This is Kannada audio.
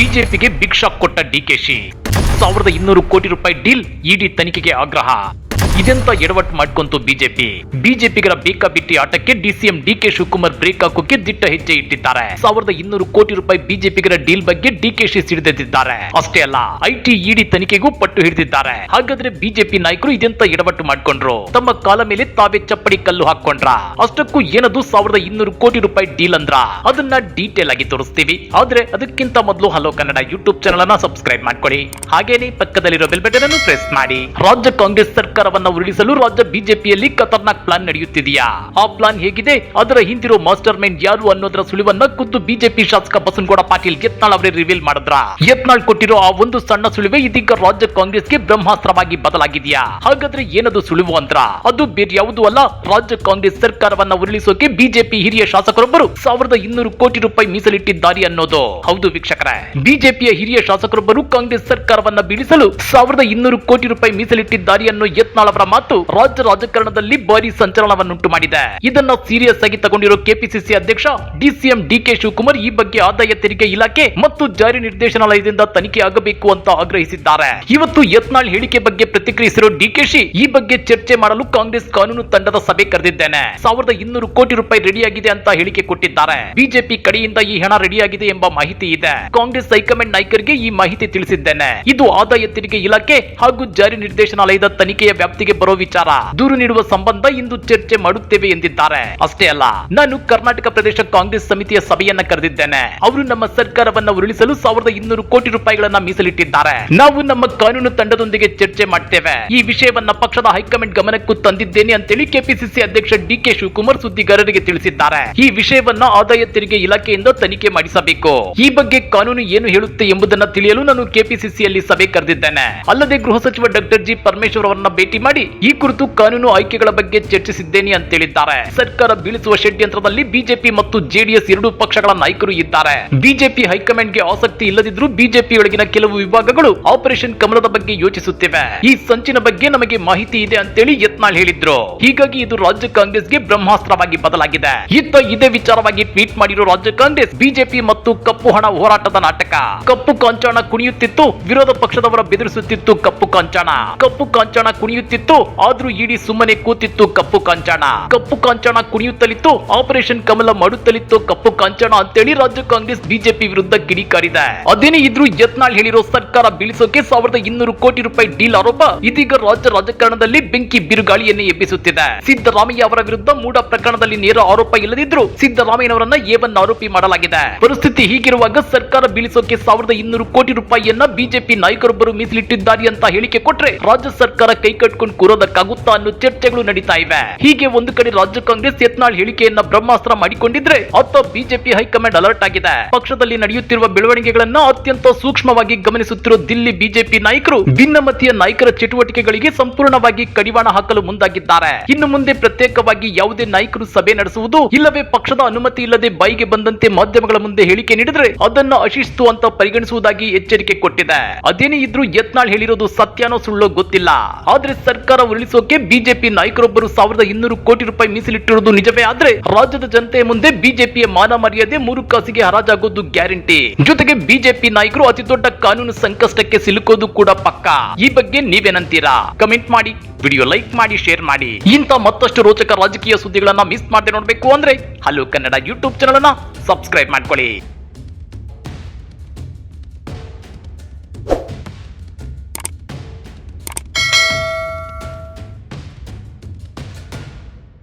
ಬಿಜೆಪಿಗೆ ಬಿಗ್ ಶಾಕ್ ಕೊಟ್ಟ ಡಿಕೆಶಿ ಸಾವಿರದ ಇನ್ನೂರು ಕೋಟಿ ರೂಪಾಯಿ ಡೀಲ್ ಇಡಿ ತನಿಖೆಗೆ ಆಗ್ರಹ. ಇದೆಂತ ಎಡವಟ್ ಮಾಡ್ಕೊಂತು ಬಿಜೆಪಿ? ಬಿಜೆಪಿಗರ ಬೇಕಾಬಿಟ್ಟಿ ಆಟಕ್ಕೆ ಡಿಸಿಎಂ ಡಿಕೆ ಶಿವಕುಮಾರ್ ಬ್ರೇಕ್ ಹಾಕೋಕೆ ದಿಟ್ಟ ಹೆಜ್ಜೆ ಇಟ್ಟಿದ್ದಾರೆ. ಸಾವಿರದ ಇನ್ನೂರು ಕೋಟಿ ರೂಪಾಯಿ ಬಿಜೆಪಿಗರ ಡೀಲ್ ಬಗ್ಗೆ ಡಿಕೆಶಿ ಸಿಡಿದೆದ್ದಿದ್ದಾರೆ. ಅಷ್ಟೇ ಅಲ್ಲ, ಐಟಿ ಇಡಿ ತನಿಖೆಗೂ ಪಟ್ಟು ಹಿಡಿದಿದ್ದಾರೆ. ಹಾಗಾದ್ರೆ ಬಿಜೆಪಿ ನಾಯಕರು ಇದೆಂತ ಎಡವಟ್ಟು ಮಾಡ್ಕೊಂಡ್ರು? ತಮ್ಮ ಕಾಲ ಮೇಲೆ ತಾವೇ ಚಪ್ಪಡಿ ಕಲ್ಲು ಹಾಕೊಂಡ್ರ ಅಷ್ಟಕ್ಕೂ ಏನದು ಸಾವಿರದ ಇನ್ನೂರು ಕೋಟಿ ರೂಪಾಯಿ ಡೀಲ್ ಅಂದ್ರ? ಅದನ್ನ ಡೀಟೇಲ್ ಆಗಿ ತೋರಿಸ್ತೀವಿ. ಆದ್ರೆ ಅದಕ್ಕಿಂತ ಮೊದಲು ಹಲೋ ಕನ್ನಡ ಯೂಟ್ಯೂಬ್ ಚಾನಲ್ ಅನ್ನ ಸಬ್ಸ್ಕ್ರೈಬ್ ಮಾಡ್ಕೊಳ್ಳಿ. ಹಾಗೇನೆ ಪಕ್ಕದಲ್ಲಿರೋ ಬೆಲ್ ಬಟನ್ ಅನ್ನು ಪ್ರೆಸ್ ಮಾಡಿ. ರಾಜ್ಯ ಕಾಂಗ್ರೆಸ್ ಸರ್ಕಾರವನ್ನ ಉರುಳಿಸಲು ರಾಜ್ಯ ಬಿಜೆಪಿಯಲ್ಲಿ ಖತರ್ನಾಕ್ ಪ್ಲಾನ್ ನಡೆಯುತ್ತಿದೆಯಾ? ಆ ಪ್ಲಾನ್ ಹೇಗಿದೆ? ಅದರ ಹಿಂದಿರೋ ಮಾಸ್ಟರ್ ಮೈಂಡ್ ಯಾರು ಅನ್ನೋದರ ಸುಳಿವನ್ನ ಖುದ್ದು ಬಿಜೆಪಿ ಶಾಸಕ ಬಸನಗೌಡ ಪಾಟೀಲ್ ಯತ್ನಾಳ್ ಅವರೇ ರಿವೀಲ್ ಮಾಡಿದ್ರ? ಯತ್ನಾಳ್ ಕೊಟ್ಟಿರೋ ಆ ಒಂದು ಸಣ್ಣ ಸುಳಿವೆ ಇದೀಗ ರಾಜ್ಯ ಕಾಂಗ್ರೆಸ್ಗೆ ಬ್ರಹ್ಮಾಸ್ತ್ರವಾಗಿ ಬದಲಾಗಿದೆಯಾ? ಹಾಗಾದ್ರೆ ಏನದು ಸುಳಿವು ಅಂದ್ರ? ಅದು ಬೇರೆ ಯಾವುದೂ ಅಲ್ಲ, ರಾಜ್ಯ ಕಾಂಗ್ರೆಸ್ ಸರ್ಕಾರವನ್ನ ಉರುಳಿಸೋಕೆ ಬಿಜೆಪಿ ಹಿರಿಯ ಶಾಸಕರೊಬ್ಬರು ಸಾವಿರದ ಇನ್ನೂರು ಕೋಟಿ ರೂಪಾಯಿ ಮೀಸಲಿಟ್ಟಿದ್ದಾರೆ ಅನ್ನೋದು. ಹೌದು ವೀಕ್ಷಕರೇ. ಬಿಜೆಪಿಯ ಹಿರಿಯ ಶಾಸಕರೊಬ್ಬರು ಕಾಂಗ್ರೆಸ್ ಸರ್ಕಾರವನ್ನ ಬೀಳಿಸಲು ಸಾವಿರದ ಇನ್ನೂರು ಕೋಟಿ ರೂಪಾಯಿ ಮೀಸಲಿಟ್ಟಿದ್ದಾರೆ ಅನ್ನೋ ಯತ್ನಾಳ್ ಅವರ ಮಾತು ರಾಜ್ಯ ರಾಜಕಾರಣದಲ್ಲಿ ಭಾರಿ ಸಂಚಲನವನ್ನುಂಟು ಮಾಡಿದೆ. ಇದನ್ನ ಸೀರಿಯಸ್ ಆಗಿ ತಗೊಂಡಿರೋ ಕೆಪಿಸಿಸಿ ಅಧ್ಯಕ್ಷ, ಡಿಸಿಎಂ ಡಿಕೆ ಶಿವಕುಮಾರ್ ಈ ಬಗ್ಗೆ ಆದಾಯ ತೆರಿಗೆ ಇಲಾಖೆ ಮತ್ತು ಜಾರಿ ನಿರ್ದೇಶನಾಲಯದಿಂದ ತನಿಖೆ ಆಗಬೇಕು ಅಂತ ಆಗ್ರಹಿಸಿದ್ದಾರೆ. ಇವತ್ತು ಯತ್ನಾಳ್ ಹೇಳಿಕೆ ಬಗ್ಗೆ ಪ್ರತಿಕ್ರಿಯಿಸಿರೋ ಡಿಕೆಶಿ ಈ ಬಗ್ಗೆ ಚರ್ಚೆ ಮಾಡಲು ಕಾಂಗ್ರೆಸ್ ಕಾನೂನು ತಂಡದ ಸಭೆ ಕರೆದಿದ್ದೇನೆ. ಸಾವಿರದ ಇನ್ನೂರು ಕೋಟಿ ರೂಪಾಯಿ ರೆಡಿಯಾಗಿದೆ ಅಂತ ಹೇಳಿಕೆ ಕೊಟ್ಟಿದ್ದಾರೆ. ಬಿಜೆಪಿ ಕಡೆಯಿಂದ ಈ ಹಣ ರೆಡಿಯಾಗಿದೆ ಎಂಬ ಮಾಹಿತಿ ಇದೆ. ಕಾಂಗ್ರೆಸ್ ಹೈಕಮಾಂಡ್ ನಾಯಕರಿಗೆ ಈ ಮಾಹಿತಿ ತಿಳಿಸಿದ್ದೇನೆ. ಇದು ಆದಾಯ ತೆರಿಗೆ ಇಲಾಖೆ ಹಾಗೂ ಜಾರಿ ನಿರ್ದೇಶನಾಲಯದ ತನಿಖೆಯ ವ್ಯಾಪ್ತಿಗೆ ಬರೋ ವಿಚಾರ. ದೂರು ನೀಡುವ ಸಂಬಂಧ ಇಂದು ಚರ್ಚೆ ಮಾಡುತ್ತೇವೆ ಎಂದಿದ್ದಾರೆ. ಅಷ್ಟೇ ಅಲ್ಲ, ನಾನು ಕರ್ನಾಟಕ ಪ್ರದೇಶ ಕಾಂಗ್ರೆಸ್ ಸಮಿತಿಯ ಸಭೆಯನ್ನ ಕರೆದಿದ್ದೇನೆ. ಅವರು ನಮ್ಮ ಸರ್ಕಾರವನ್ನ ಉರುಳಿಸಲು ಸಾವಿರದ ಇನ್ನೂರು ಕೋಟಿ ರೂಪಾಯಿಗಳನ್ನ ಮೀಸಲಿಟ್ಟಿದ್ದಾರೆ. ನಾವು ನಮ್ಮ ಕಾನೂನು ತಂಡದೊಂದಿಗೆ ಚರ್ಚೆ ಮಾಡ್ತೇವೆ. ಈ ವಿಷಯವನ್ನ ಪಕ್ಷದ ಹೈಕಮಾಂಡ್ ಗಮನಕ್ಕೂ ತಂದಿದ್ದೇನೆ ಅಂತೇಳಿ ಕೆಪಿಸಿಸಿ ಅಧ್ಯಕ್ಷ ಡಿ ಕೆ ಶಿವಕುಮಾರ್ ಸುದ್ದಿಗಾರರಿಗೆ ತಿಳಿಸಿದ್ದಾರೆ. ಈ ವಿಷಯವನ್ನ ಆದಾಯ ತೆರಿಗೆ ಇಲಾಖೆಯಿಂದ ತನಿಖೆ ಮಾಡಿಸಬೇಕು. ಈ ಬಗ್ಗೆ ಕಾನೂನು ಏನು ಹೇಳುತ್ತೆ ಎಂಬುದನ್ನ ತಿಳಿಯಲು ನಾನು ಕೆಪಿಸಿಸಿಯಲ್ಲಿ ಸಭೆ ಕರೆದಿದ್ದೇನೆ. ಅಲ್ಲದೆ ಗೃಹ ಸಚಿವ ಡಾಕ್ಟರ್ ಜಿ ಪರಮೇಶ್ವರ್ ಅವರನ್ನ ಭೇಟಿ ಮಾಡಿ ಈ ಕುರಿತು ಕಾನೂನು ಆಯ್ಕೆಗಳ ಬಗ್ಗೆ ಚರ್ಚಿಸಿದ್ದೇನೆ ಅಂತ ಹೇಳಿದ್ದಾರೆ. ಸರ್ಕಾರ ಬೀಳಿಸುವ ಷಡ್ಯಂತ್ರದಲ್ಲಿ ಬಿಜೆಪಿ ಮತ್ತು ಜೆಡಿಎಸ್ ಎರಡೂ ಪಕ್ಷಗಳ ನಾಯಕರು ಇದ್ದಾರೆ. ಬಿಜೆಪಿ ಹೈಕಮಾಂಡ್ಗೆ ಆಸಕ್ತಿ ಇಲ್ಲದಿದ್ರೂ ಬಿಜೆಪಿ ಒಳಗಿನ ಕೆಲವು ವಿಭಾಗಗಳು ಆಪರೇಷನ್ ಕಮಲದ ಬಗ್ಗೆ ಯೋಚಿಸುತ್ತಿವೆ. ಈ ಸಂಚಿನ ಬಗ್ಗೆ ನಮಗೆ ಮಾಹಿತಿ ಇದೆ ಅಂತೇಳಿ ಯತ್ನಾಳ್ ಹೇಳಿದ್ರು. ಹೀಗಾಗಿ ಇದು ರಾಜ್ಯ ಕಾಂಗ್ರೆಸ್ಗೆ ಬ್ರಹ್ಮಾಸ್ತ್ರವಾಗಿ ಬದಲಾಗಿದೆ. ಇತ್ತ ಇದೇ ವಿಚಾರವಾಗಿ ಟ್ವೀಟ್ ಮಾಡಿರೋ ರಾಜ್ಯ ಕಾಂಗ್ರೆಸ್, ಬಿಜೆಪಿ ಮತ್ತು ಕಪ್ಪು ಹಣ ಹೋರಾಟದ ನಾಟಕ. ಕಪ್ಪು ಕಾಂಚಾಣ ಕುಣಿಯುತ್ತಿತ್ತು, ವಿರೋಧ ಪಕ್ಷದವರ ಬೆದರಿಸುತ್ತಿತ್ತು ಕಪ್ಪು ಕಾಂಚಾಣ. ಕಪ್ಪು ಕಾಂಚಾಣ ಕುಣಿಯುತ್ತಿತ್ತು ಆದ್ರೂ ಇಡಿ ಸುಮ್ಮನೆ ಕೂತಿತ್ತು ಕಪ್ಪು ಕಾಂಚಾಣ. ಕಪ್ಪು ಕಾಂಚಾಣ ಕುಣಿಯುತ್ತಲಿತ್ತು, ಆಪರೇಷನ್ ಕಮಲ ಮಾಡುತ್ತಲಿತ್ತು ಕಪ್ಪು ಕಾಂಚಾಣ ಅಂತೇಳಿ ರಾಜ್ಯ ಕಾಂಗ್ರೆಸ್ ಬಿಜೆಪಿ ವಿರುದ್ಧ ಕಿಡಿಕಾರಿದೆ. ಅದೇನೇ ಇದ್ರು ಯತ್ನಾಳ್ ಹೇಳಿರೋ ಸರ್ಕಾರ ಬೀಳಿಸೋಕೆ ಸಾವಿರದ ಇನ್ನೂರು ಕೋಟಿ ರೂಪಾಯಿ ಡೀಲ್ ಆರೋಪ, ಇದೀಗ ರಾಜ್ಯ ರಾಜಕಾರಣದಲ್ಲಿ ಬೆಂಕಿ ಬಿರುಗಾಳಿಯನ್ನೇ ಎಬ್ಬಿಸುತ್ತಿದೆ. ಸಿದ್ದರಾಮಯ್ಯ ಅವರ ವಿರುದ್ಧ ಮೂಡ ಪ್ರಕರಣದಲ್ಲಿ ನೇರ ಆರೋಪ ಇಲ್ಲದಿದ್ರು ಸಿದ್ದರಾಮಯ್ಯನವರನ್ನ ಏವನ್ ಆರೋಪಿ ಮಾಡಲಾಗಿದೆ. ಪರಿಸ್ಥಿತಿ ಹೀಗಿರುವಾಗ ಸರ್ಕಾರ ಬೀಳಿಸೋಕೆ ಸಾವಿರದ ಇನ್ನೂರು ಕೋಟಿ ರೂಪಾಯಿಯನ್ನ ಬಿಜೆಪಿ ನಾಯಕರೊಬ್ಬರು ಮೀಸಲಿಟ್ಟಿದ್ದಾರೆ ಅಂತ ಹೇಳಿಕೆ ಕೊಟ್ರೆ ರಾಜ್ಯ ಸರ್ಕಾರ ಕೈ ಕಟ್ಕೊಂಡು ಕೂರೋದಕ್ಕಾಗುತ್ತಾ ಅನ್ನೋ ಚರ್ಚೆಗಳು ನಡೀತಾ ಇವೆ. ಹೀಗೆ ಒಂದು ಕಡೆ ರಾಜ್ಯ ಕಾಂಗ್ರೆಸ್ ಯತ್ನಾಳ್ ಹೇಳಿಕೆಯನ್ನ ಬ್ರಹ್ಮಾಸ್ತ್ರ ಮಾಡಿಕೊಂಡಿದ್ರೆ ಅತ್ತ ಬಿಜೆಪಿ ಹೈಕಮಾಂಡ್ ಅಲರ್ಟ್ ಆಗಿದೆ. ಪಕ್ಷದಲ್ಲಿ ನಡೆಯುತ್ತಿರುವ ಬೆಳವಣಿಗೆಗಳನ್ನ ಅತ್ಯಂತ ಸೂಕ್ಷ್ಮವಾಗಿ ಗಮನಿಸುತ್ತಿರುವ ದಿಲ್ಲಿ ಬಿಜೆಪಿ ನಾಯಕರು ಭಿನ್ನಮತೀಯ ನಾಯಕರ ಚಟುವಟಿಕೆಗಳಿಗೆ ಸಂಪೂರ್ಣವಾಗಿ ಕಡಿವಾಣ ಹಾಕಲು ಮುಂದಾಗಿದ್ದಾರೆ. ಇನ್ನು ಮುಂದೆ ಪ್ರತ್ಯೇಕವಾಗಿ ಯಾವುದೇ ನಾಯಕರು ಸಭೆ ನಡೆಸುವುದು ಇಲ್ಲವೇ ಪಕ್ಷದ ಅನುಮತಿ ಇಲ್ಲದೆ ಬೈಗೆ ಬಂದಂತೆ ಮಾಧ್ಯಮಗಳ ಮುಂದೆ ಹೇಳಿಕೆ ನೀಡಿದ್ರೆ ಅದನ್ನ ಅಶಿಸ್ತು ಅಂತ ಪರಿಗಣಿಸುವುದಾಗಿ ಎಚ್ಚರಿಕೆ ಕೊಟ್ಟಿದೆ. ಅದೇನೇ ಇದ್ರೂ ಯತ್ನಾಳ್ ಹೇಳಿರೋದು ಸತ್ಯನೋ ಸುಳ್ಳೋ ಗೊತ್ತಿಲ್ಲ. ಆದ್ರೆ ಸರ್ಕಾರ ಉರುಳಿಸೋಕೆ ಬಿಜೆಪಿ ನಾಯಕರೊಬ್ಬರು ಸಾವಿರದ ಇನ್ನೂರು ಕೋಟಿ ರೂಪಾಯಿ ಮೀಸಲಿಟ್ಟಿರುವುದು ನಿಜವೇ? ಆದ್ರೆ ರಾಜ್ಯದ ಜನತೆಯ ಮುಂದೆ ಬಿಜೆಪಿಯ ಮಾನ ಮರ್ಯಾದೆ ಮೂರು ಕಾಸಿಗೆ ಹರಾಜಾಗೋದು ಗ್ಯಾರಂಟಿ. ಜೊತೆಗೆ ಬಿಜೆಪಿ ನಾಯಕರು ಅತಿ ದೊಡ್ಡ ಕಾನೂನು ಸಂಕಷ್ಟಕ್ಕೆ ಸಿಲುಕೋದು ಕೂಡ ಪಕ್ಕ. ಈ ಬಗ್ಗೆ ನೀವೇನಂತೀರಾ? ಕಮೆಂಟ್ ಮಾಡಿ, ವಿಡಿಯೋ ಲೈಕ್ ಮಾಡಿ, ಶೇರ್ ಮಾಡಿ. ಇಂಥ ಮತ್ತಷ್ಟು ರೋಚಕ ರಾಜಕೀಯ ಸುದ್ದಿಗಳನ್ನ ಮಿಸ್ ಮಾಡದೆ ನೋಡ್ಬೇಕು ಅಂದ್ರೆ ಹಲೋ ಕನ್ನಡ ಯೂಟ್ಯೂಬ್ ಚಾನಲ್ ಅನ್ನ ಸಬ್ಸ್ಕ್ರೈಬ್ ಮಾಡ್ಕೊಳ್ಳಿ.